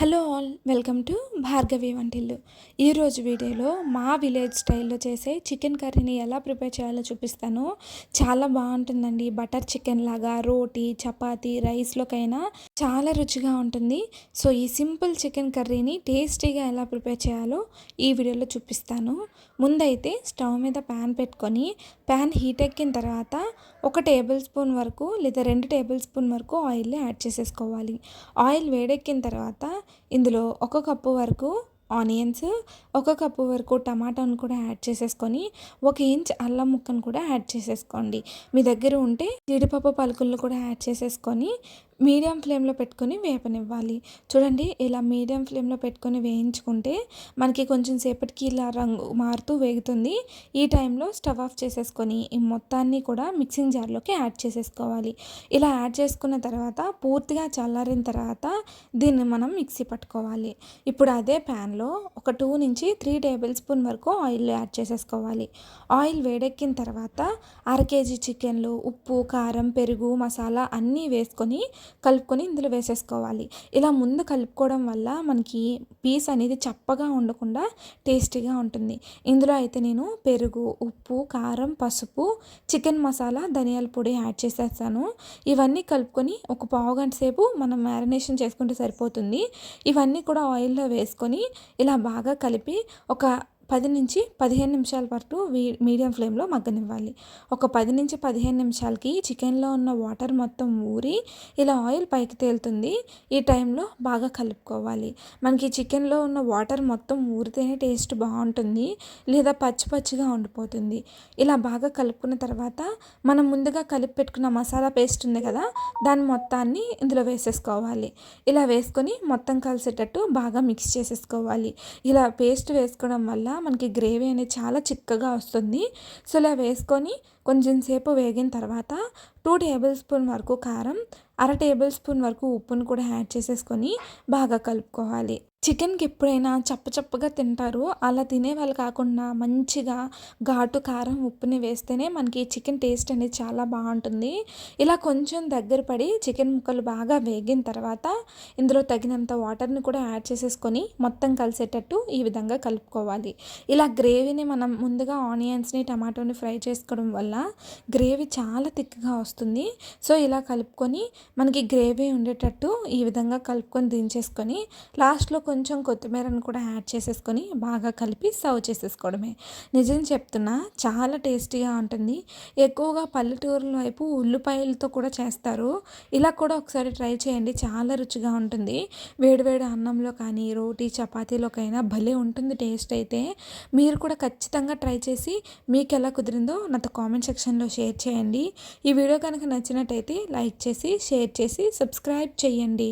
Hello all welcome to Bhargavi Vantillu. ఈరోజు వీడియోలో మా విలేజ్ స్టైల్లో చేసే చికెన్ కర్రీని ఎలా ప్రిపేర్ చేయాలో చూపిస్తాను. చాలా బాగుంటుందండి. బటర్ చికెన్ లాగా రోటీ చపాతి రైస్లోకైనా చాలా రుచిగా ఉంటుంది. సో ఈ సింపుల్ చికెన్ కర్రీని టేస్టీగా ఎలా ప్రిపేర్ చేయాలో ఈ వీడియోలో చూపిస్తాను. ముందైతే స్టవ్ మీద ప్యాన్ పెట్టుకొని ప్యాన్ హీట్ ఎక్కిన తర్వాత ఒక టేబుల్ స్పూన్ వరకు లేదా రెండు టేబుల్ స్పూన్ వరకు ఆయిల్ని యాడ్ చేసేసుకోవాలి. ఆయిల్ వేడెక్కిన తర్వాత ఇందులో ఒక కప్పు వరకు ఆనియన్స్ ఒక కప్పు వరకు టమాటాను కూడా యాడ్ చేసేసుకొని ఒక ఇంచ్ అల్లం ముక్కను కూడా యాడ్ చేసేసుకోండి. మీ దగ్గర ఉంటే జీడిపప్పు పలుకులను కూడా యాడ్ చేసేసుకొని మీడియం ఫ్లేమ్లో పెట్టుకొని వేపనివ్వాలి. చూడండి ఇలా మీడియం ఫ్లేమ్లో పెట్టుకొని వేయించుకుంటే మనకి కొంచెం సేపటికి ఇలా రంగు మారుతూ వేగుతుంది. ఈ టైంలో స్టవ్ ఆఫ్ చేసేసుకొని ఈ మొత్తాన్ని కూడా మిక్సింగ్ జార్లోకి యాడ్ చేసేసుకోవాలి. ఇలా యాడ్ చేసుకున్న తర్వాత పూర్తిగా చల్లారిన తర్వాత దీన్ని మనం మిక్సీ పట్టుకోవాలి. ఇప్పుడు అదే ప్యాన్లో ఒక టూ నుంచి త్రీ టేబుల్ స్పూన్ వరకు ఆయిల్ యాడ్ చేసేసుకోవాలి. ఆయిల్ వేడెక్కిన తర్వాత అర కేజీ చికెన్లు ఉప్పు కారం పెరుగు మసాలా అన్నీ వేసుకొని కలుపుకొని ఇందులో వేసేసుకోవాలి. ఇలా ముందు కలుపుకోవడం వల్ల మనకి పీస్ అనేది చప్పగా ఉండకుండా టేస్టీగా ఉంటుంది. ఇందులో అయితే నేను పెరుగు ఉప్పు కారం పసుపు చికెన్ మసాలా ధనియాల పొడి యాడ్ చేసేస్తాను. ఇవన్నీ కలుపుకొని ఒక పావు గంట సేపు మనం మ్యారినేషన్ చేసుకుంటే సరిపోతుంది. ఇవన్నీ కూడా ఆయిల్లో వేసుకొని ఇలా బాగా కలిపి ఒక పది నుంచి పదిహేను నిమిషాల పాటు మీడియం ఫ్లేమ్లో మగ్గనివ్వాలి. ఒక పది నుంచి పదిహేను నిమిషాలకి చికెన్లో ఉన్న వాటర్ మొత్తం ఊరి ఇలా ఆయిల్ పైకి తేలుతుంది. ఈ టైంలో బాగా కలుపుకోవాలి. మనకి చికెన్లో ఉన్న వాటర్ మొత్తం ఊరితేనే టేస్ట్ బాగుంటుంది లేదా పచ్చి పచ్చిగా ఉండిపోతుంది. ఇలా బాగా కలుపుకున్న తర్వాత మనం ముందుగా కలిపి పెట్టుకున్న మసాలా పేస్ట్ ఉంది కదా దాని మొత్తాన్ని ఇందులో వేసేసుకోవాలి. ఇలా వేసుకొని మొత్తం కలిసేటట్టు బాగా మిక్స్ చేసేసుకోవాలి. ఇలా పేస్ట్ వేసుకోవడం వల్ల మనకి గ్రేవీ అనేది చాలా చిక్కగా వస్తుంది. సో ఇలా వేసుకొని కొంచెం సేపు వేగిన తర్వాత టూ టేబుల్ స్పూన్ వరకు కారం అర టేబుల్ స్పూన్ వరకు ఉప్పును కూడా యాడ్ చేసేసుకొని బాగా కలుపుకోవాలి. చికెన్కి ఎప్పుడైనా చప్ప చప్పగా తింటారు అలా తినే వాళ్ళు కాకుండా మంచిగా ఘాటు కారం ఉప్పుని వేస్తేనే మనకి చికెన్ టేస్ట్ అనేది చాలా బాగుంటుంది. ఇలా కొంచెం దగ్గర పడి చికెన్ ముక్కలు బాగా వేగిన తర్వాత ఇందులో తగినంత వాటర్ని కూడా యాడ్ చేసేసుకొని మొత్తం కలిసేటట్టు ఈ విధంగా కలుపుకోవాలి. ఇలా గ్రేవీని మనం ముందుగా ఆనియన్స్ని టమాటోని ఫ్రై చేసుకోవడం వల్ల గ్రేవీ చాలా థిక్గా వస్తుంది. సో ఇలా కలుపుకొని మనకి గ్రేవీ ఉండేటట్టు ఈ విధంగా కలుపుకొని దించేసుకొని లాస్ట్లో కొంచెం కొత్తిమీరను కూడా యాడ్ చేసేసుకొని బాగా కలిపి సర్వ్ చేసేసుకోవడమే. నిజం చెప్తున్నా చాలా టేస్టీగా ఉంటుంది. ఎక్కువగా పల్లెటూరుల వైపు ఉల్లిపాయలతో కూడా చేస్తారు. ఇలా కూడా ఒకసారి ట్రై చేయండి చాలా రుచిగా ఉంటుంది. వేడివేడి అన్నంలో కానీ రోటీ చపాతీలోకైనా భలే ఉంటుంది టేస్ట్ అయితే. మీరు కూడా ఖచ్చితంగా ట్రై చేసి మీకు ఎలా కుదిరిందో నాతో కామెంట్ సెక్షన్లో షేర్ చేయండి. ఈ వీడియో కనుక నచ్చినట్టయితే లైక్ చేసి షేర్ చేసి సబ్స్క్రైబ్ చేయండి.